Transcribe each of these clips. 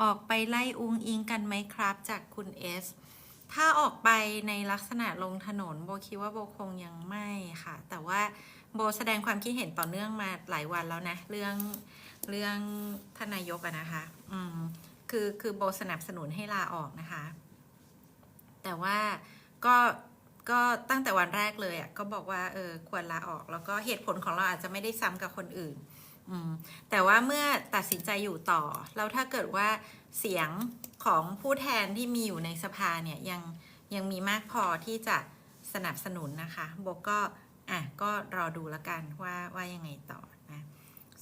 ออกไปไล่อุงอิงกันไหมครับ จากคุณเอสถ้าออกไปในลักษณะลงถนนโบคิดว่าโบคงยังไม่ค่ะ แต่ว่าโบแสดงความคิดเห็นต่อเนื่องมาหลายวันแล้วนะ เรื่องเรื่องทานายกอะนะคะ อืมคือคือโบสนับสนุนให้ลาออกนะคะ แต่ว่าก็ก็ตั้งแต่วันแรกเลยอะก็บอกว่าเออควรลาออก แล้วก็เหตุผลของเราอาจจะไม่ได้ซ้ำกับคนอื่น แต่ว่าเมื่อตัดสินใจอยู่ต่อ แล้วถ้าเกิดว่าเสียงของผู้แทนที่มีอยู่ในสภาเนี่ยยังยังมีมากพอที่จะสนับสนุนนะคะโบก็อะก็รอดูแล้วกันว่าว่ายังไงต่อนะ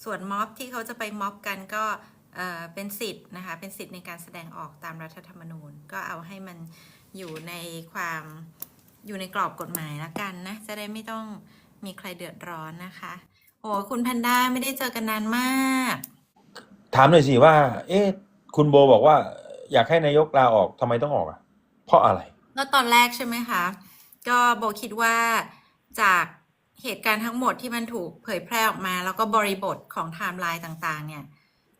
ส่วนม็อบที่เขาจะไปม็อบกันก็เออเป็นสิทธิ์นะคะเป็นสิทธิ์ในการแสดงออกตามรัฐธรรมนูญ ก็เอาให้มันอยู่ในความอยู่ในกรอบกฎหมายละกันนะจะได้ไม่ต้องมีใครเดือดร้อนนะคะ โอ้คุณแพนด้าไม่ได้เจอกันนานมาก ถามหน่อยสิว่า เอ๊ะ คุณโบบอกว่า อยากให้นายกลาออกทำไมต้องออกอะ เพราะอะไร แล้วตอนแรกใช่ไหมคะ ก็โบคิดว่าจากเหตุการณ์ทั้งหมดที่มันถูกเผยแพร่ออกมา แล้วก็บริบทของไทม์ไลน์ต่างๆ เนี่ย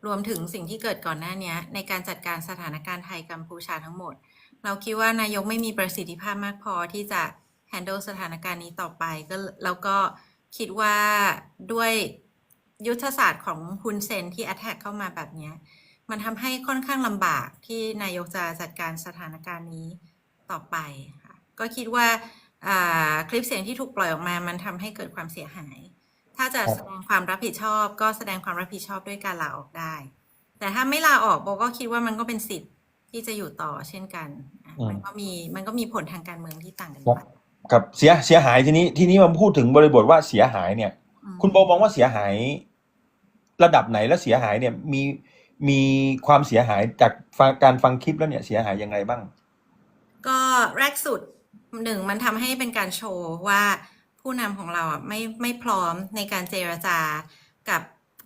รวมถึงสิ่งที่เกิดก่อนหน้าเนี้ยในการจัดการสถานการณ์ไทยกัมพูชาทั้งหมด เราคิดว่านายกไม่มีประสิทธิภาพมากพอที่จะ handle สถานการณ์นี้ต่อไปก็แล้วก็ คิดว่าด้วยยุทธศาสตร์ของฮุนเซนที่ attack เข้ามาแบบเนี้ยมันทำให้ค่อนข้างลำบากที่นายกจะจัดการสถานการณ์นี้ต่อไปค่ะก็คิดว่าอ่าคลิปเสียงที่ถูกปล่อยออกมา มันทำให้เกิดความเสียหาย ถ้าจะครับแสดงความรับผิดชอบ ก็แสดงความรับผิดชอบด้วยการลาออกได้ แต่ถ้าไม่ลาออกโบก็คิดว่ามันก็เป็นสิทธิ์ที่จะอยู่ต่อเช่นกันอะมันก็มีมันก็มีผลทางการเมืองที่ต่างกันไป กับเสียเสียหายทีนี้ทีนี้มาพูดถึงบริบทว่าเสียหายเนี่ยอืมคุณโบมองว่าเสียหาย ระดับไหนแล้วเสียหายเนี่ยมีมีความเสียหายจากฟังการฟังคลิปแล้วเนี่ยเสียหายยังไงบ้าง ก็แรกสุดหนึ่งมันทำให้เป็นการโชว์ว่าผู้นำของเราอะไม่ไม่พร้อมในการเจรจากับ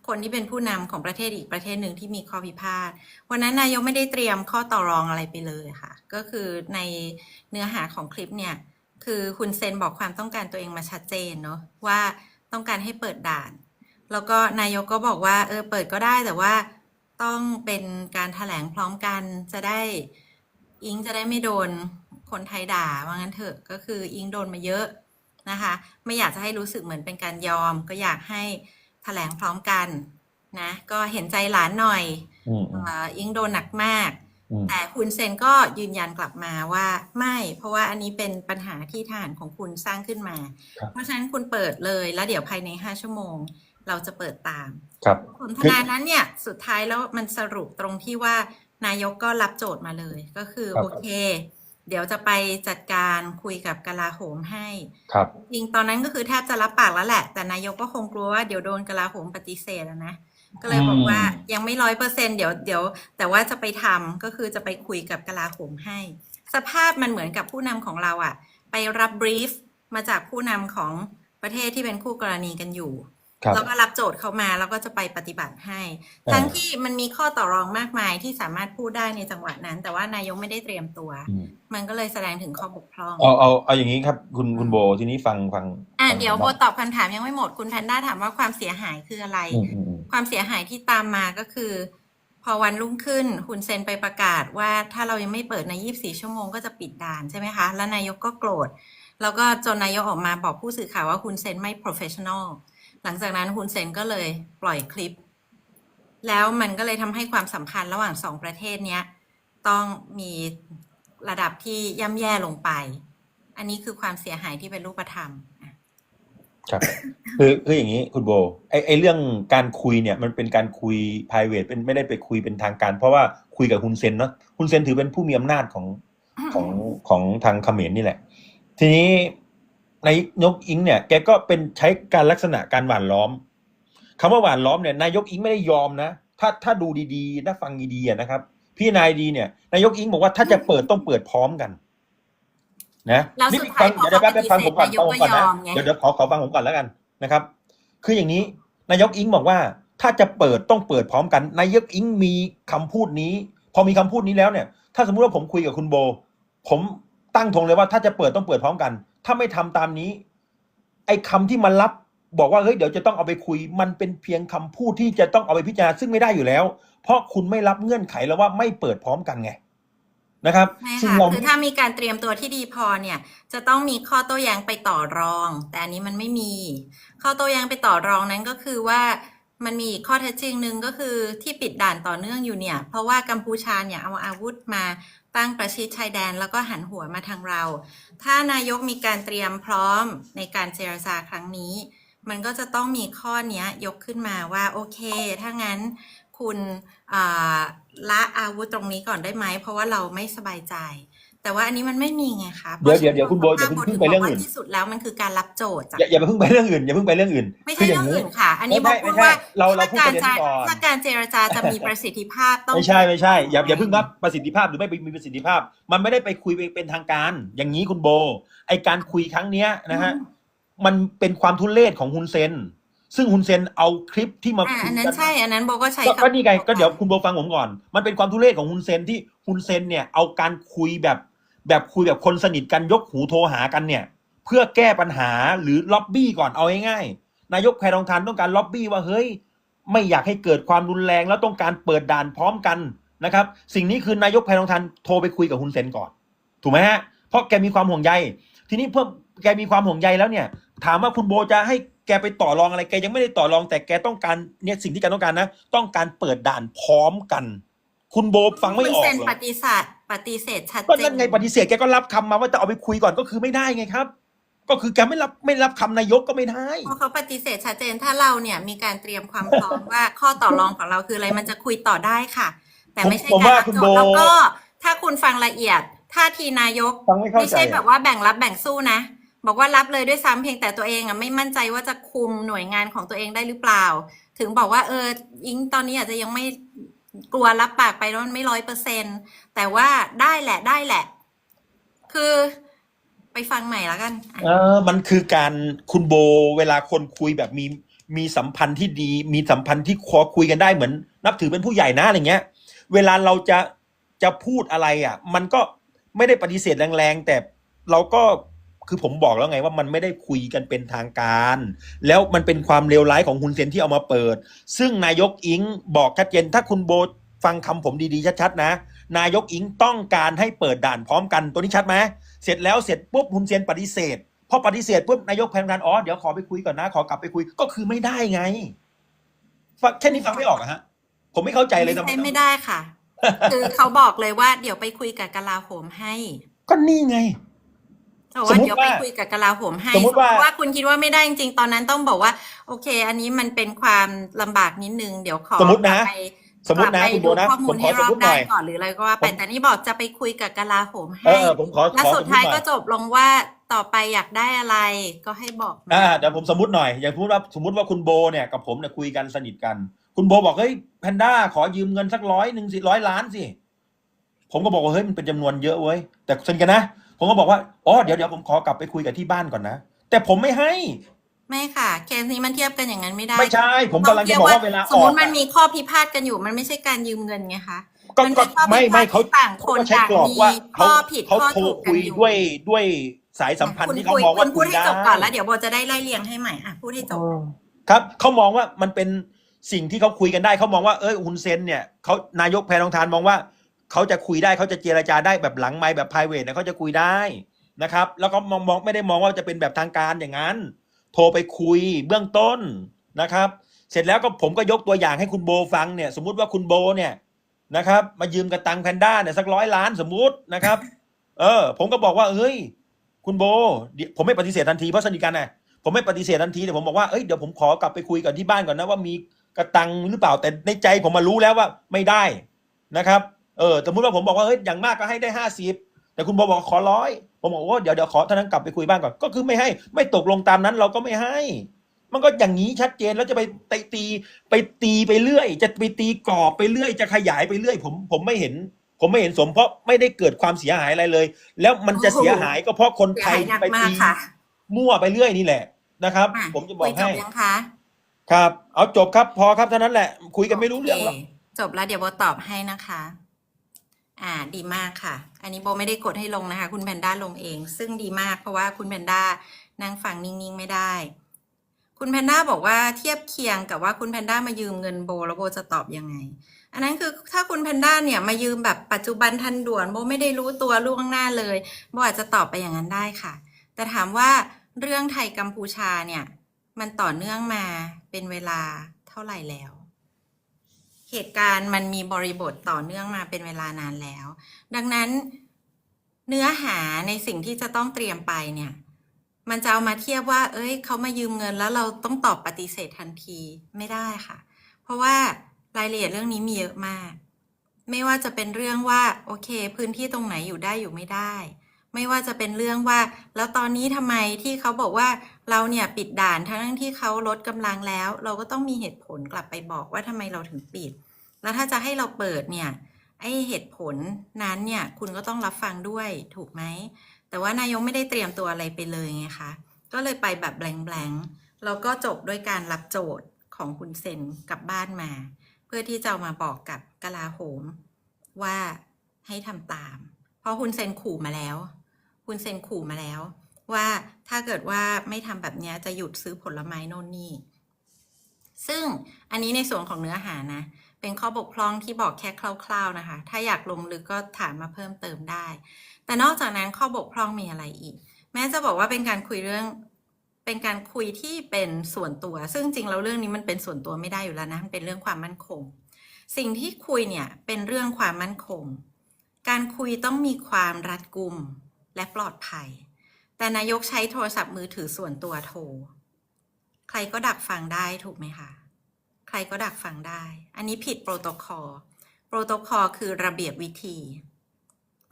คนที่เป็นผู้นำของประเทศอีกประเทศหนึ่งที่มีข้อพิพาทวันนั้นนายกไม่ได้เตรียมข้อต่อรองอะไรไปเลยค่ะ ก็คือในเนื้อหาของคลิปเนี่ย คือคุณเซนบอกความต้องการตัวเองมาชัดเจนเนาะว่าต้องการให้เปิดด่าน แล้วก็นายกก็บอกว่า เออเปิดก็ได้แต่ว่าต้องเป็นการแถลงพร้อมกันจะได้อิงจะได้ไม่โดนคนไทยด่าว่างั้นเถอะก็คืออิงโดนมาเยอะนะคะ ไม่อยากจะให้รู้สึกเหมือนเป็นการยอม ก็อยากให้แถลงพร้อมกันนะ ก็เห็นใจหลานหน่อยอืมอืมเอ่ออิงโดนหนักมากอืม แต่คุณเซนก็ยืนยันกลับมาว่าไม่ เพราะว่าอันนี้เป็นปัญหาที่ทหารของคุณสร้างขึ้นมาครับเพราะฉะนั้นคุณเปิดเลยแล้วเดี๋ยวภายในห้าชั่วโมง เราจะเปิดตามครับสนทนานั้นเนี่ยสุดท้ายแล้วมันสรุปตรงที่ว่านายกก็รับโจทย์มาเลย ก็คือครับโอเค เดี๋ยวจะไปจัดการคุยกับกลาโหมให้ครับจริงตอนนั้นก็คือแทบจะรับปากแล้วแหละ แต่นายกก็คงกลัวว่าเดี๋ยวโดนกลาโหมปฏิเสธอะนะ ก็เลยบอกว่ายังไม่ร้อยเปอร์เซ็นเดี๋ยวเดี๋ยว แต่ว่าจะไปทำก็คือจะไปคุยกับกลาโหมให้ สภาพมันเหมือนกับผู้นำของเราอะไปรับบรีฟมาจากผู้นำของประเทศที่เป็นคู่กรณีกันอยู่ ครับ แล้วก็รับโจทย์เขามาแล้วก็จะไปปฏิบัติให้ อ่า ทั้งที่มันมีข้อต่อรองมากมายที่สามารถพูดได้ในจังหวะนั้น แต่ว่านายกไม่ได้เตรียมตัว อืมมันก็เลยแสดงถึงข้อบกพร่อง เอาเอาเอาอย่างนี้ครับ คุณคุณโบทีนี้ฟังฟังอะฟังเดี๋ยวผมโบบ้างตอบคำถามยังไม่หมดคุณแพนด้าถามว่าความเสียหายคืออะไร อืมอืมอืม ความเสียหายที่ตามมาก็คือ พอวันรุ่งขึ้นคุณเซนไปประกาศว่าถ้าเรายังไม่เปิดใน 24 ชั่วโมงก็จะปิดด่านใช่ไหมคะ แล้วนายกก็โกรธ แล้วก็จนนายกออกมาบอกผู้สื่อข่าวว่าคุณเซนไม่ professional หลังจากนั้นคุณเซนก็เลยปล่อยคลิป แล้วมันก็เลยทำให้ความสัมพันธ์ระหว่างสองประเทศเนี้ยต้องมีระดับที่ย่ำแย่ลงไป อันนี้คือความเสียหายที่เป็นรูปธรรมอะครับคือคืออย่างนี้คุณโบไอไอเรื่องการคุยเนี่ยมันเป็นการคุย p r i v a t เป็นไม่ได้ไปคุยเป็นทางการ เพราะว่าคุยกับคุณเซนเนาะคุณเซนถือเป็นผู้มีอำนาจของของของทางเขมรนี่แหละ ทีนี้ นายกอิงเนี่ยแกก็เป็นใช้การลักษณะการหว่านล้อมคำว่าหว่านล้อมเนี่ยนายกอิงไม่ได้ยอมนะ ถ้าถ้าดูดีๆ ถ้าฟังดีๆอะนะครับ พี่นายดีเนี่ยนายกอิงบอกว่าถ้าจะเปิดต้องเปิดพร้อมกัน นะแล้วนี่สุดท้ายฟังเดี๋ยวพอเดี๋ยวแป๊บแป๊บฟังผมก่อนเขาฟังผมก่อนปฏิเสธนายกก็ยนะอมไงเดี๋ยวเดี๋ยวขอขอฟังผมก่อนแล้วกันนะครับ คืออย่างนี้นายกอิงบอกว่าถ้าจะเปิดต้องเปิดพร้อมกันนายกอิงมีคำพูดนี้ พอมีคำพูดนี้แล้วเนี่ย ถ้าสมมุติว่าผมคุยกับคุณโบ ผมตั้งธงเลยว่าถ้าจะเปิดต้องเปิดพร้อมกัน ถ้าไม่ทำตามนี้ ไอ้คำที่มารับบอกว่าเฮ้ยเดี๋ยวจะต้องเอาไปคุย มันเป็นเพียงคำพูดที่จะต้องเอาไปพิจารณาซึ่งไม่ได้อยู่แล้ว เพราะคุณไม่รับเงื่อนไขแล้วว่าไม่เปิดพร้อมกันไงนะครับไม่ซึ่งค่ะเราคือถ้ามีการเตรียมตัวที่ดีพอเนี่ย จะต้องมีข้อโต้แย้งไปต่อรอง แต่อันนี้มันไม่มี ข้อโต้แย้งไปต่อรองนั้นก็คือว่ามันมีอีกข้อเท็จจริงหนึ่งก็คือที่ปิดด่านต่อเนื่องอยู่เนี่ย เพราะว่ากัมพูชาเนี่ยเอาอาวุธมา ตั้งประชิดชายแดนแล้วก็หันหัวมาทางเรา ถ้านายกมีการเตรียมพร้อมในการเจรจาครั้งนี้ มันก็จะต้องมีข้อเนี้ยยกขึ้นมาว่าโอเค ถ้างั้นคุณละอาวุธตรงนี้ก่อนได้ไหม เพราะว่าเราไม่สบายใจ แต่ว่าอันนี้มันไม่มีไงคะเดี๋ยวเดี๋ยวเดี๋ยวคุณโบอย่าเพิ่งพะฉะเพิ่งไปเรื่องอื่นที่สุดแล้วมันคือการรับโจทย์จากอย่าอย่าไปเพิ่งไปเรื่องอื่นอย่าเพิ่งไปเรื่องอื่น ไม่คืใช่ออเรื่ย่าองงนี้อื่นค่ะ อันนี้บไม่อกไม่พูดใช่ว่าเราเราถ้าพูดการประเด็นนี้ก่อนถ้าการเจรจาจะมีประสิทธิภาพต้องไม่ใช่ไม่ใช่อย่าอย่าเพิ่งรับประสิทธิภาพหรือไม่มีประสิทธิภาพ มันไม่ได้ไปคุยเป็นทางการ อย่างนี้คุณโบ ไอการคุยครั้งเนี้ยนะฮะมันเป็นความทุเรศของฮุนเซนซึ่งฮุนเซนเอาคลิปที่มาอ่าคุอัยนนั้นกันใช่ อันนั้นโบก็ใช้ก็คำก็นี่ไงก็เดี๋ยวคุณโบฟังผมก่อน มันเป็นความทุเรศของฮุนเซนที่ฮุนเซนเนี่ยเอาการคุยแบบ แบบคุยแบบคนสนิทกันยกหูโทรหากันเนี่ย เพื่อแก้ปัญหาหรือล็อบบี้ก่อนเอาง่ายๆนายกแพรทองทานต้องการล็อบบี้ว่าเฮ้ย ไม่อยากให้เกิดความรุนแรงแล้วต้องการเปิดด่านพร้อมกันนะครับ สิ่งนี้คือนายกแพรทองทานโทรไปคุยกับฮุนเซนก่อน ถูกไหมฮะเพราะแกมีความห่วงใย ทีนี้เพื่อแกมีความห่วงใยแล้วเนี่ย ถามว่าคุณโบจะให้แกไปต่อรองอะไรแกยังไม่ได้ต่อรองแต่แกต้องการเนี่ยสิ่งที่แกต้องการนะ ต้องการเปิดด่านพร้อมกัน คุณโบฟังไม่ออกคุณเซนเหรอปฏิเสธ ปฏิเสธชัดก็เจนั่นนไงปฏิเสธแกก็รับคำมาว่าจะเอาไปคุยก่อนก็คือไม่ได้ไงครับ ก็คือแกไม่รับไม่รับคำนายกก็ไม่ได้เพราะเขาปฏิเสธชัดเจนถ้าเราเนี่ยมีการเตรียมความพร้อมว่าข้อต่อรองของเราคืออะไรมันจะคุยต่อได้ค่ะ แต่ไม่ใช่ผมการว่ารับคุณโจทย์โบแล้วก็ถ้าคุณฟังละเอียดท่าทีนายกฟังไม่เข้าไม่ใจใช่แบบอะว่าแบ่งรับแบ่งสู้นะบอกว่ารับเลยด้วยซ้ำเพียงแต่ตัวเองอะไม่มั่นใจว่าจะคุมหน่วยงานของตัวเองได้หรือเปล่า ถึงบอกว่าเอออิงตอนนี้อาจจะยังไม่ กลัวรับปากไปแล้วมันไม่ร้อยเปอร์เซ็นแต่ว่าได้แหละได้แหละ คือไปฟังใหม่แล้วกัน เออ มันคือการคุณโบเวลาคนคุยแบบมีมีสัมพันธ์ที่ดี มีสัมพันธ์ที่คอคุยกันได้เหมือน นับถือเป็นผู้ใหญ่นะอะไรเงี้ย เวลาเราจะจะพูดอะไรอะ มันก็ไม่ได้ปฏิเสธแรงๆแต่เราก็ คือผมบอกแล้วไงว่ามันไม่ได้คุยกันเป็นทางการ แล้วมันเป็นความเลวร้ายของคุณเซนที่เอามาเปิด ซึ่งนายกอิงบอกชัดเจนถ้าคุณโบฟังคำผมดีๆชัดๆนะ นายกอิงต้องการให้เปิดด่านพร้อมกันตัวนี้ชัดไหมเสร็จแล้วเสร็จปุ๊บฮุนเซนปฏิเสธพอปฏิเสธปุ๊บนายกแพนการอ๋อเดี๋ยวขอไปคุยก่อนนะขอกลับไปคุยก็คือไม่ได้ไงฟังแค่นี้ฟังไม่ออกอะฮะ ผมไม่เข้าใจเลยทำไมไม่ไม่ได้ค่ะ คือเขาบอกเลยว่าเดี๋ยวไปคุยกับกลาโหมให้ ก็นี่ไง เขาบอกสมว่ามุติเดี๋ยวไปว่าคุยกับกลาโหมให้สมมุติว่าว่าคุณคิดว่าไม่ได้จริงๆ ตอนนั้นต้องบอกว่า โอเค อันนี้มันเป็นความลำบากนิดนึง เดี๋ยวขอสมมุตินะกลับไปสมมุตินะกลับไปคุณโบนะดูข้อมูผลมขให้อรสมอบมุติหด้าน่นอยก่อนหรืออะไรก็ว่าไปผมแต่นี่บอกจะไปคุยกับกลาโหมเอให้อผมขอแล้วขอสุสดมมุท้ายติหน่ก็อยจบลงว่าต่อไปอยากได้อะไรก็ให้บอกมาอ่าเดี๋ยวผมสมมติหน่อย อย่างสมมติว่าสมมติว่าคุณโบเนี่ยกับผมเนี่ยคุยกันสนิทกัน คุณโบบอกเฮ้ยแพนด้าขอยืมเงินสักร้อยหนึ่งสิร้อยล้านสิผมก็บอกว่าเฮ้ยมันเป็นจำนวนเยอะเว้ยแต่สนิทกันนะ ผมก็บอกว่าอ๋อเดี๋ยวเดี๋ยวผมขอกลับไปคุยกับที่บ้านก่อนนะ แต่ผมไม่ให้ ไม่ค่ะ เคสนี้มันเทียบกันอย่างนั้นไม่ได้ไม่ใช่ ผมกำลังจะบอกว่าเวลาสอมมอกติมันอะ มีข้อพิพาทกันอยู่ มันไม่ใช่การยืมเงินไงคะก็มันก็เป็นข้อไม่พิพาไม่ทเขาที่ต่างคนเขาใช้ต่างกรอบมีว่าข้เขาอผิดเขาข้อโทรถูกกันคุยอยู่ด้วยด้วยสายสัมพันธ์คุณที่เขาคุยมองว่าคุณพูคุดยให้ได้จบก่อนแล้วเดี๋ยวโบจะได้ไล่เรียงให้ใหม่อะพูดให้จบ ครับเขามองว่ามันเป็นสิ่งที่เขาคุยกันได้เขามองว่าเออฮุนเซนเนี่ยเขานายกแพรทองทานมองว่า เขาจะคุยได้เขาจะเจรจาได้แบบหลังไม้แบบ p r i v a t เนี่ยเขาจะคุยได้นะครับ แล้วก็มองมองไม่ได้มองว่าจะเป็นแบบทางการอย่างนั้น โทรไปคุยเบื้องต้นนะครับ เสร็จแล้วก็ผมก็ยกตัวอย่างให้คุณโบฟังเนี่ย สมมุติว่าคุณโบเนี่ยนะครับ มายืมกระตังแพนด้าเนี่ยสักร้อยล้านสมมุตินะครับ เออ ผมก็บอกว่าเฮ้ย คุณโบ ผมไม่ปฏิเสธทันทีเพราะสนิทกันนะผมไม่ปฏิเสธทันทีแต่ผมบอกว่าเอ้ยเดี๋ยวผมขอกลับไปคุยกับที่บ้านก่อนนะว่ามีกระตังหรือเปล่าแต่ในใจผมมารู้แล้วว่าไม่ได้นะครับ เออสมมติว่าผมบอกว่าเฮ้ยอย่างมากก็ให้ได้ห้าสิบแต่คุณโบบอกว่าขอร้อยผมบอกว่าเดี๋ยวเดี๋ยวขอเท่านั้นกลับไปคุยบ้านก่อนก็คือไม่ให้ไม่ตกลงตามนั้นเราก็ไม่ให้ มันก็อย่างนี้ชัดเจนแล้วจะไปไปตีไปตีไปเรื่อย จะไปตีกรอบไปเรื่อย จะขยายไปเรื่อย ผมผมไม่เห็น ผมไม่เห็นสมเพราะไม่ได้เกิดความเสียหายอะไรเลย แล้วมันจะเสียหายก็เพราะคนเสียไทยหายหนักไปมาตีกค่ะมั่วไปเรื่อยนี่แหละนะครับอะผมจะบอกคุยจให้บยังคะครับ เอาจบครับพอครับเท่านั้นแหละ คุยกันไม่รู้เรื่องหรอกโคจบแล้วเดี๋ยวโบตอบให้นะคะ อ่าดีมากค่ะ อันนี้โบไม่ได้กดให้ลงนะคะ คุณแพนด้าลงเอง ซึ่งดีมากเพราะว่าคุณแพนด้านั่งฟังนิ่งๆไม่ได้ คุณแพนด้าบอกว่าเทียบเคียงกับว่าคุณแพนด้ามายืมเงินโบแล้วโบจะตอบยังไง อันนั้นคือถ้าคุณแพนด้าเนี่ยมายืมแบบปัจจุบันทันด่วนโบไม่ได้รู้ตัวล่วงหน้าเลยโบอาจจะตอบไปอย่างนั้นได้ค่ะ แต่ถามว่าเรื่องไทยกัมพูชาเนี่ยมันต่อเนื่องมาเป็นเวลาเท่าไหร่แล้ว เหตุการณ์มันมีบริบทต่อเนื่องมาเป็นเวลานานแล้ว ดังนั้นเนื้อหาในสิ่งที่จะต้องเตรียมไปเนี่ย มันจะเอามาเทียบว่า เอ้ยเขามายืมเงินแล้วเราต้องตอบปฏิเสธทันทีไม่ได้ค่ะ เพราะว่ารายละเอียดเรื่องนี้มีเยอะมาก ไม่ว่าจะเป็นเรื่องว่า โอเค พื้นที่ตรงไหนอยู่ได้อยู่ไม่ได้ ไม่ว่าจะเป็นเรื่องว่า แล้วตอนนี้ทำไมที่เขาบอกว่าเราเนี่ยปิดด่านทั้งที่เขาลดกำลังแล้ว เราก็ต้องมีเหตุผลกลับไปบอกว่าทำไมเราถึงปิด แล้วถ้าจะให้เราเปิดเนี่ยไอเหตุผลนั้นเนี่ยคุณก็ต้องรับฟังด้วยถูกไหม แต่ว่านายกไม่ได้เตรียมตัวอะไรไปเลยไงคะ ก็เลยไปแบบแบงๆแล้วก็จบด้วยการรับโจทย์ของคุณเซนกลับบ้านมา เพื่อที่จะามาบอกกับกลาโหมว่าให้ทำตาม เพราะคุณเซนขู่มาแล้ว คุณเซนขู่มาแล้ว ว่าถ้าเกิดว่าไม่ทำแบบนี้จะหยุดซื้อผลไม้โน่นนี่ ซึ่งอันนี้ในส่วนของเนื้อหานะ เป็นข้อบกพร่องที่บอกแค่คร่าว ๆนะคะ ถ้าอยากลงลึกก็ถามมาเพิ่มเติมได้ แต่นอกจากนั้นข้อบกพร่องมีอะไรอีก แม้จะบอกว่าเป็นการคุยเรื่องเป็นการคุยที่เป็นส่วนตัว ซึ่งจริงแล้วเรื่องนี้มันเป็นส่วนตัวไม่ได้อยู่แล้วนะ มันเป็นเรื่องความมั่นคง สิ่งที่คุยเนี่ยเป็นเรื่องความมั่นคง การคุยต้องมีความรัดกุม และปลอดภัย แต่นายกใช้โทรศัพท์มือถือส่วนตัวโทร ใครก็ดักฟังได้ถูกไหมคะ ใครก็ดักฟังได้ อันนี้ผิดโปรโตคอล โปรโตคอลคือระเบียบวิธี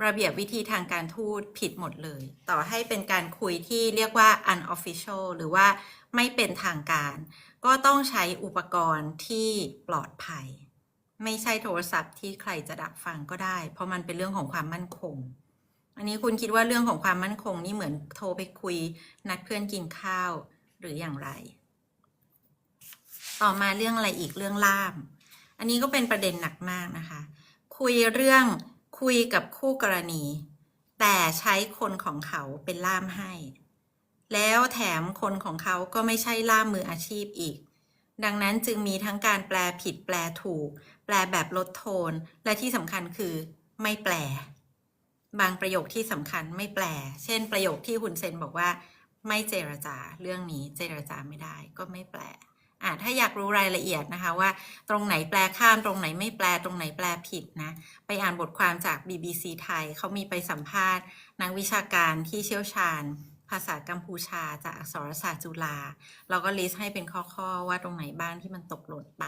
ระเบียบวิธีทางการทูตผิดหมดเลย ต่อให้เป็นการคุยที่เรียกว่า unofficial หรือว่าไม่เป็นทางการ ก็ต้องใช้อุปกรณ์ที่ปลอดภัย ไม่ใช่โทรศัพท์ที่ใครจะดักฟังก็ได้ เพราะมันเป็นเรื่องของความมั่นคง อันนี้คุณคิดว่าเรื่องของความมั่นคงนี่เหมือนโทรไปคุย นัดเพื่อนกินข้าวหรืออย่างไร ต่อมาเรื่องอะไรอีกเรื่องล่าม อันนี้ก็เป็นประเด็นหนักมากนะคะ คุยเรื่องคุยกับคู่กรณี แต่ใช้คนของเขาเป็นล่ามให้ แล้วแถมคนของเขาก็ไม่ใช่ล่ามมืออาชีพอีก ดังนั้นจึงมีทั้งการแปลผิดแปลถูก แปลแบบลดโทน และที่สำคัญคือไม่แปล บางประโยคที่สำคัญไม่แปล เช่น ประโยคที่คุณเซนบอกว่า ไม่เจรจาเรื่องนี้เจรจาไม่ได้ก็ไม่แปลอ่าถ้าอยากรู้รายละเอียดนะคะว่า ตรงไหนแปลข้ามตรงไหนไม่แปลตรงไหนแปลผิดนะ ไปอ่านบทความจาก BBC ไทยเขามีไปสัมภาษณ์ นักวิชาการที่เชี่ยวชาญ ภาษากัมพูชาจากอักษรศาสตร์จุฬาเราก็ลิสต์ให้เป็นข้อๆว่าตรงไหนบ้างที่มันตกหล่นไป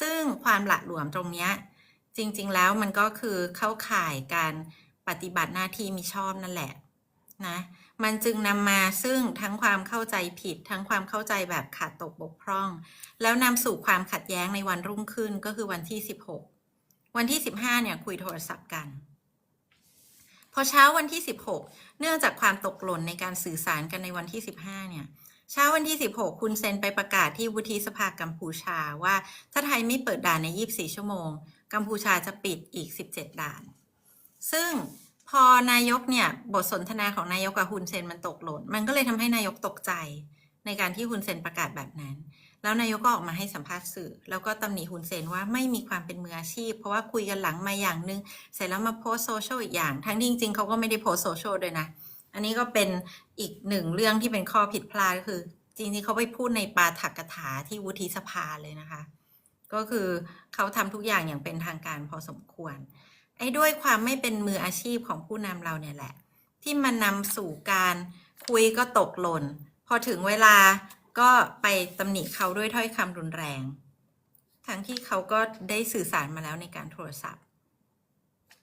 ซึ่งความหละหลวมตรงเนี้ยจริงๆแล้วมันก็คือเข้าข่ายการ ปฏิบัติหน้าที่มิชอบนั่นแหละนะมันจึงนำมาซึ่งทั้งความเข้าใจผิด ทั้งความเข้าใจแบบขาดตกบกพร่อง แล้วนำสู่ความขัดแย้งในวันรุ่งขึ้นก็คือวันที่ 16 วันที่ 15เนี่ยคุยโทรศัพท์กัน พอเช้าวันที่ 16 เนื่องจากความตกหล่นในการสื่อสารกันในวันที่ 15เนี่ยเช้าวันที่ 16 คุณเซนไปประกาศที่วุฒิสภากัมพูชาว่าถ้าไทยไม่เปิดด่านใน 24 ชั่วโมง กัมพูชาจะปิดอีก 17 ด่าน ซึ่งพอนายกเนี่ยบทสนทนาของนายกกับฮุนเซนมันตกหล่น มันก็เลยทำให้นายกตกใจในการที่ฮุนเซนประกาศแบบนั้น แล้วนายกก็ออกมาให้สัมภาษณ์สื่อ แล้วก็ตำหนิฮุนเซนว่าไม่มีความเป็นมืออาชีพ เพราะว่าคุยกันหลังมาอย่างนึง เสร็จแล้วมาโพสโซเชียลอีกอย่าง ทั้งที่จริงๆเขาก็ไม่ได้โพสโซเชียลด้วยนะ อันนี้ก็เป็นอีกหนึ่งเรื่องที่เป็นข้อผิดพลาดก็คือ จริงๆเขาไปพูดในปาฐกถาที่วุฒิสภาเลยนะคะ ก็คือเขาทำทุกอย่างอย่างเป็นทางการพอสมควร ไอ้ด้วยความไม่เป็นมืออาชีพของผู้นำเราเนี่ยแหละ ที่มันนำสู่การคุยก็ตกหล่น พอถึงเวลาก็ไปตำหนิเขาด้วยถ้อยคำรุนแรง ทั้งที่เขาก็ได้สื่อสารมาแล้วในการโทรศัพท์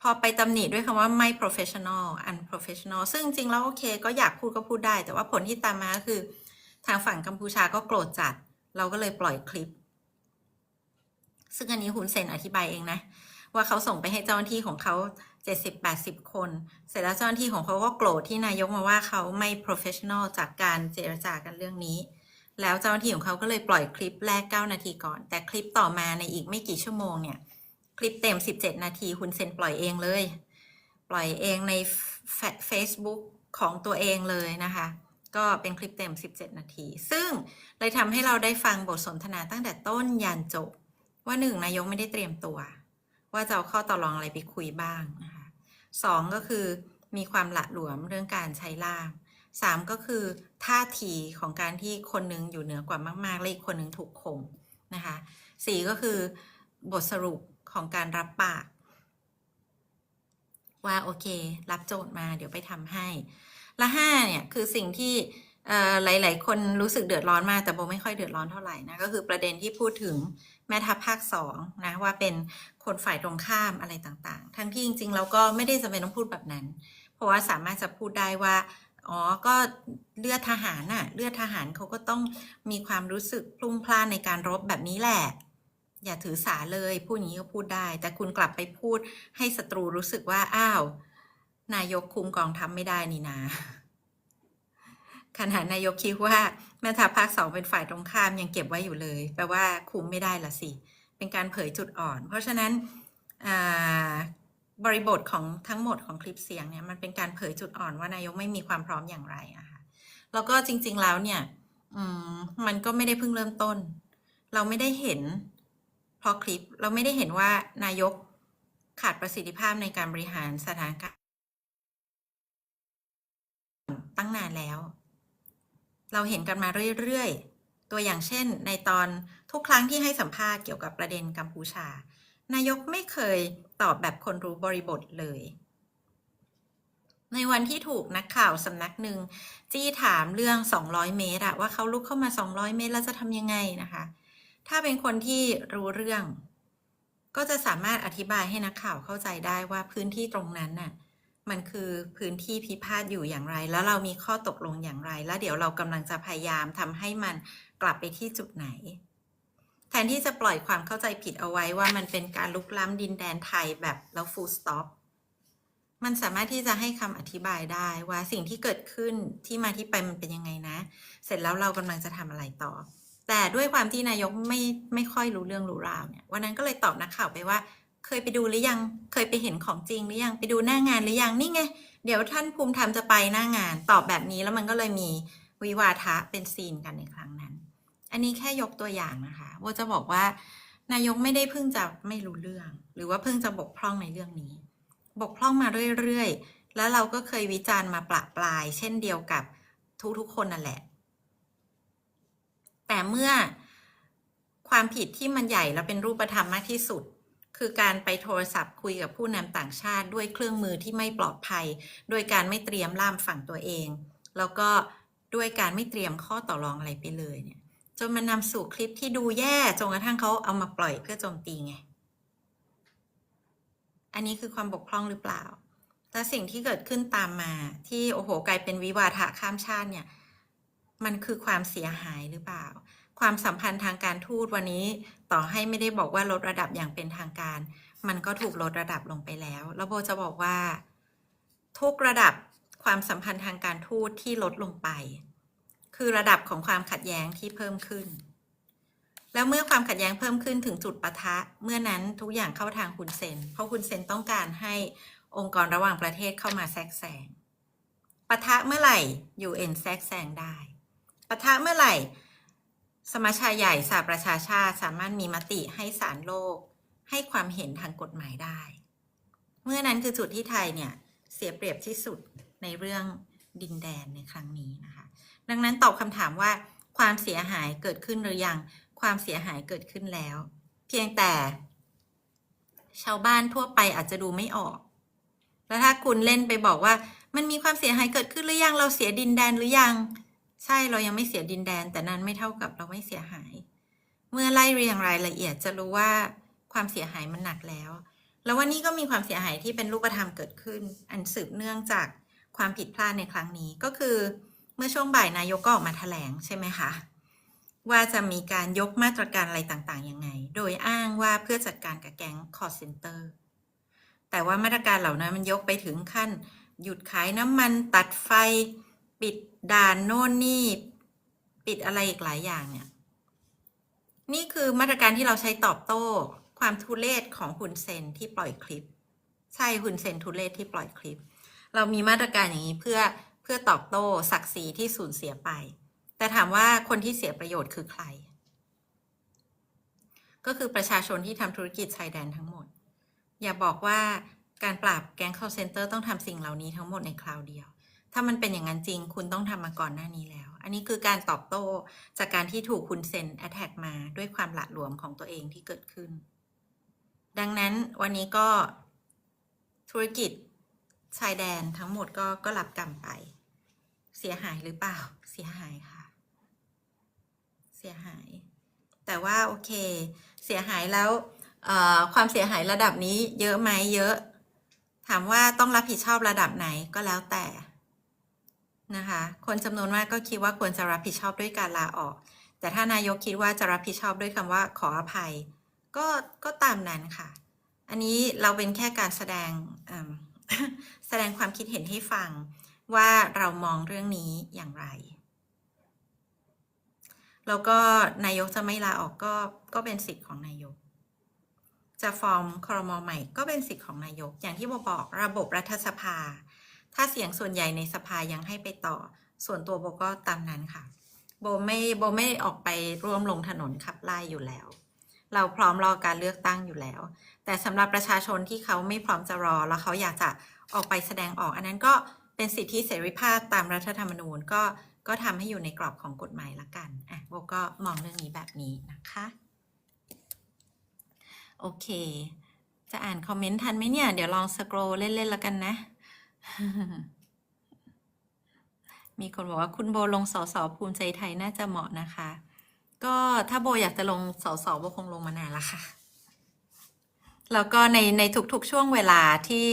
พอไปตำหนิด้วยคำว่าไม่ professional unprofessional ซึ่งจริงแล้วโอเคก็อยากพูดก็พูดได้ แต่ว่าผลที่ตามมาคือ ทางฝั่งกัมพูชาก็โกรธจัด เราก็เลยปล่อยคลิป ซึ่งอันนี้ฮุนเซนอธิบายเองนะ ว่าเขาส่งไปให้เจ้าหน้าที่ของเขา70-80คน เสร็จแล้วเจ้าหน้าที่ของเขาก็โกรธที่นายกมาว่าเขาไม่ professional จากการเจรจากันเรื่องนี้ แล้วเจ้าหน้าที่ของเขาก็เลยปล่อยคลิปแรก 9 นาทีก่อน แต่คลิปต่อมาในอีกไม่กี่ชั่วโมงเนี่ย คลิปเต็ม 17 นาทีคุณเซนปล่อยเองเลย ปล่อยเองใน Facebook ของตัวเองเลยนะคะ ก็เป็นคลิปเต็ม 17 นาที ซึ่งเลยทำให้เราได้ฟังบทสนทนาตั้งแต่ต้นยันจบว่าหนึ่งนายกไม่ได้เตรียมตัว ว่าจะเอาข้อต่อรองอะไรไปคุยบ้างนะคะสองก็คือมีความหละหลวมเรื่องการใช้ล่ามสามก็คือท่าทีของการที่คนหนึงอยู่เหนือกว่ามากๆและอีกคนหนึงถูกข่มนะคะสี่ก็คือบทสรุปของการรับปาก ว่าโอเค รับโจทย์มาเดี๋ยวไปทำให้และห้าเนี่ยคือสิ่งที่ หลาย ๆ คนรู้สึกเดือดร้อนมากแต่โบไม่ค่อยเดือดร้อนเท่าไหร่นะก็คือประเด็นที่พูดถึงแม่ทัพภาคสองนะว่าเป็นคนฝ่ายตรงข้ามอะไรต่าง ๆ ทั้งที่จริง ๆ เราก็ไม่ได้จำเป็นต้องพูดแบบนั้น เพราะว่าสามารถจะพูดได้ว่าอ๋อ ก็เลือดทหารน่ะ เลือดทหารเขาก็ต้องมีความรู้สึกพลุ่งพล่านในการรบแบบนี้แหละ อย่าถือสาเลยพูดอย่างนี้ก็พูดได้ แต่คุณกลับไปพูดให้ศัตรูรู้สึกว่า อ้าว นายกคุมกองทัพไม่ได้นี่นา ขณะนายกคิดว่าแม่ทัพภาคสองเป็นฝ่ายตรงข้ามยังเก็บไว้อยู่เลย แปลว่าคุมไม่ได้ละสิ เป็นการเผยจุดอ่อน เพราะฉะนั้นบริบทของทั้งหมดของคลิปเสียงเนี่ยมันเป็นการเผยจุดอ่อนว่านายกไม่มีความพร้อมอย่างไรอะค่ะแล้วก็จริง ๆแล้วเนี่ยมมันก็ไม่ได้เพิ่งเริ่มต้น เราไม่ได้เห็นเพราะคลิปเราไม่ได้เห็นว่านายกขาดประสิทธิภาพในการบริหารสถานการณ์ตั้งนานแล้ว เราเห็นกันมาเรื่อยๆ ตัวอย่างเช่น ในตอนทุกครั้งที่ให้สัมภาษณ์เกี่ยวกับประเด็นกัมพูชา นายกไม่เคยตอบแบบคนรู้บริบทเลย ในวันที่ถูกนักข่าวสำนักหนึ่งจี้ถามเรื่อง 200 เมตรอะว่าเขาลุกเข้ามา 200 เมตรแล้วจะทำยังไงนะคะ ถ้าเป็นคนที่รู้เรื่อง ก็จะสามารถอธิบายให้นักข่าวเข้าใจได้ว่าพื้นที่ตรงนั้นน่ะ มันคือพื้นที่พิพาทอยู่อย่างไร แล้วเรามีข้อตกลงอย่างไร แล้วเดี๋ยวเรากำลังจะพยายามทำให้มันกลับไปที่จุดไหน แทนที่จะปล่อยความเข้าใจผิดเอาไว้ว่ามันเป็นการลุกล้ำดินแดนไทยแบบแล้ว full stop มันสามารถที่จะให้คำอธิบายได้ว่าสิ่งที่เกิดขึ้นที่มาที่ไปมันเป็นยังไงนะ เสร็จแล้วเรากำลังจะทำอะไรต่อ แต่ด้วยความที่นายกไม่ไม่ค่อยรู้เรื่องรู้ราวเนี่ยวันนั้นก็เลยตอบนักข่าวไปว่า เคยไปดูหรือยัง เคยไปเห็นของจริงหรือยัง ไปดูหน้างานหรือยัง นี่ไง เดี๋ยวท่านภูมิธรรมจะไปหน้างาน ตอบแบบนี้แล้วมันก็เลยมีวิวาทะเป็นซีนกันในครั้งนั้น อันนี้แค่ยกตัวอย่างนะคะว่าจะบอกว่านายกไม่ได้เพิ่งจะไม่รู้เรื่อง หรือว่าเพิ่งจะบกพร่องในเรื่องนี้ บกพร่องมาเรื่อยๆ แล้วเราก็เคยวิจารณ์มาปละปลาย เช่นเดียวกับทุกๆคนนั่นแหละ แต่เมื่อความผิดที่มันใหญ่และเป็นรูปธรรมมากที่สุด คือการไปโทรศัพท์คุยกับผู้นำต่างชาติด้วยเครื่องมือที่ไม่ปลอดภัย โดยการไม่เตรียมล่ามฝั่งตัวเอง แล้วก็ด้วยการไม่เตรียมข้อต่อรองอะไรไปเลยเนี่ยจนมันนำสู่คลิปที่ดูแย่จนกระทั่งเขาเอามาปล่อยเพื่อโจมตีไง อันนี้คือความบกพร่องหรือเปล่า แต่สิ่งที่เกิดขึ้นตามมา ที่โอ้โหกลายเป็นวิวาทะข้ามชาติเนี่ย มันคือความเสียหายหรือเปล่า ความสัมพันธ์ทางการทูตวันนี้ ต่อให้ไม่ได้บอกว่าลดระดับอย่างเป็นทางการ มันก็ถูกลดระดับลงไปแล้ว แล้วโบจะบอกว่า ทุกระดับความสัมพันธ์ทางการทูตที่ลดลงไป คือระดับของความขัดแย้งที่เพิ่มขึ้น แล้วเมื่อความขัดแย้งเพิ่มขึ้นถึงจุดปะทะ เมื่อนั้นทุกอย่างเข้าทางคุณเซน เพราะคุณเซนต้องการให้องค์กรระหว่างประเทศเข้ามาแทรกแซงปะทะเมื่อไหร่ UN แทรกแซงได้ปะทะเมื่อไหร่ สมัชชาใหญ่สหประชาชาติสามารถมีมติให้ศาลโลก ให้ความเห็นทางกฎหมายได้ เมื่อนั้นคือจุดที่ไทยเนี่ยเสียเปรียบที่สุดในเรื่องดินแดนในครั้งนี้นะคะ ดังนั้นตอบคำถามว่าความเสียหายเกิดขึ้นหรือยัง ความเสียหายเกิดขึ้นแล้ว เพียงแต่ ชาวบ้านทั่วไปอาจจะดูไม่ออก แล้วถ้าคุณเล่นไปบอกว่า มันมีความเสียหายเกิดขึ้นหรือยัง เราเสียดินแดนหรือยัง ใช่เรายังไม่เสียดินแดน แต่นั้นไม่เท่ากับเราไม่เสียหาย เมื่อไล่เรียงรายละเอียดจะรู้ว่าความเสียหายมันหนักแล้ว แล้ววันนี้ก็มีความเสียหายที่เป็นรูปธรรมเกิดขึ้น อันสืบเนื่องจากความผิดพลาดในครั้งนี้ก็คือ เมื่อช่วงบ่ายนายกก็ออกมาแถลงใช่ไหมคะว่าจะมีการยกมาตรการอะไรต่างๆยังไง โดยอ้างว่าเพื่อจัดการกับแก๊ง call center แต่ว่ามาตรการเหล่านั้นมันยกไปถึงขั้น หยุดขายน้ำมันตัดไฟ ปิดด่านโน่นนี่ปิดอะไรอีกหลายอย่างเนี่ย นี่คือมาตรการที่เราใช้ตอบโต้ ความทุเลศของหุนเซนที่ปล่อยคลิป ใช่หุนเซนทุเลศที่ปล่อยคลิป เรามีมาตรการอย่างนี้เพื่อเพื่อตอบโต้ศักดิ์ศรีที่สูญเสียไป แต่ถามว่าคนที่เสียประโยชน์คือใคร ก็คือประชาชนที่ทำธุรกิจชายแดนทั้งหมด อย่าบอกว่าการปราบแก๊ง call center ต้องทำสิ่งเหล่านี้ทั้งหมดในคราวเดียว ถ้ามันเป็นอย่างนั้นจริง คุณต้องทำมาก่อนหน้านี้แล้ว อันนี้คือการตอบโต้จากการที่ถูกคุณเซนแอ t แทกมาด้วยความหละหลวมของตัวเองที่เกิดขึ้น ดังนั้นวันนี้ก็ธุรกิจชายแดนทั้งหมดก็ก็รับกรรมไป เสียหายหรือเปล่า เสียหายค่ะ เสียหาย แต่ว่าโอเค เสียหายแล้วความเสียหายระดับนี้เยอะไหมเยอะ ถามว่าต้องรับผิดชอบระดับไหนก็แล้วแต่ นะคะ คนจำนวนมากก็คิดว่าควรจะรับผิดชอบด้วยการลาออก แต่ถ้านายกคิดว่าจะรับผิดชอบด้วยคำว่าขออภัย ก็ก็ตามนั้นค่ะ อันนี้เราเป็นแค่การแสดงแสดงความคิดเห็นให้ฟังว่าเรามองเรื่องนี้อย่างไร แล้วก็นายกจะไม่ลาออกก็ก็เป็นสิทธิ์ของนายก จะฟอร์มครมใหม่ก็เป็นสิทธิ์ของนายก อย่างที่บอกระบบรัฐสภา ถ้าเสียงส่วนใหญ่ในสภายังให้ไปต่อ ส่วนตัวโบก็ตามนั้นค่ะ โบไม่โบไม่ออกไปร่วมลงถนนขับไล่อยู่แล้ว เราพร้อมรอการเลือกตั้งอยู่แล้ว แต่สำหรับประชาชนที่เขาไม่พร้อมจะรอแล้วเขาอยากจะออกไปแสดงออก อันนั้นก็เป็นสิทธิเสรีภาพตามรัฐธรรมนูญก็ก็ทำให้อยู่ในกรอบของกฎหมายละกันอะโบก็มองเรื่องนี้แบบนี้นะคะโอเค จะอ่านคอมเมนต์ทันไหมเนี่ย เดี๋ยวลองสครอเล่นๆแล้วกันนะ มีคนบอกว่าคุณโบลงสสภูมิใจไทยน่าจะเหมาะนะคะ ก็ถ้าโบอยากจะลงสสโบคงลงมานานล้วค่ะ แล้วก็ในในทุกๆช่วงเวลาที่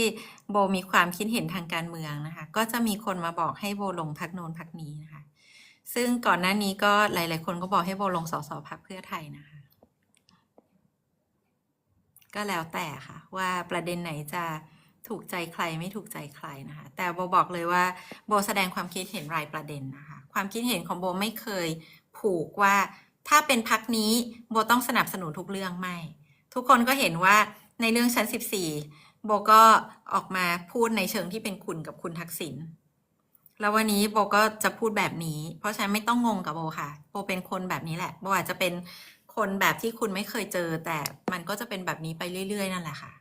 โบมีความคิดเห็นทางการเมืองนะคะ ก็จะมีคนมาบอกให้โบลงพักโนนพักนี้นะคะ ซึ่งก่อนหน้านี้ก็หลาย ๆ คนก็บอกให้โบลงสสพักเพื่อไทยนะคะ ก็แล้วแต่ค่ะ ว่าประเด็นไหนจะ ถูกใจใครไม่ถูกใจใครนะคะ แต่โบบอกเลยว่าโบแสดงความคิดเห็นรายประเด็นนะคะ ความคิดเห็นของโบไม่เคยผูกว่าถ้าเป็นพักนี้โบต้องสนับสนุนทุกเรื่องไม่ ทุกคนก็เห็นว่าในเรื่องชั้น 14 โบก็ออกมาพูดในเชิงที่เป็นคุณกับคุณทักษิณแล้ววันนี้โบก็จะพูดแบบนี้ เพราะฉะนั้นไม่ต้องงงกับโบค่ะ โบเป็นคนแบบนี้แหละโบอาจจะเป็นคนแบบที่คุณไม่เคยเจอ แต่มันก็จะเป็นแบบนี้ไปเรื่อย ๆ นั่นแหละค่ะ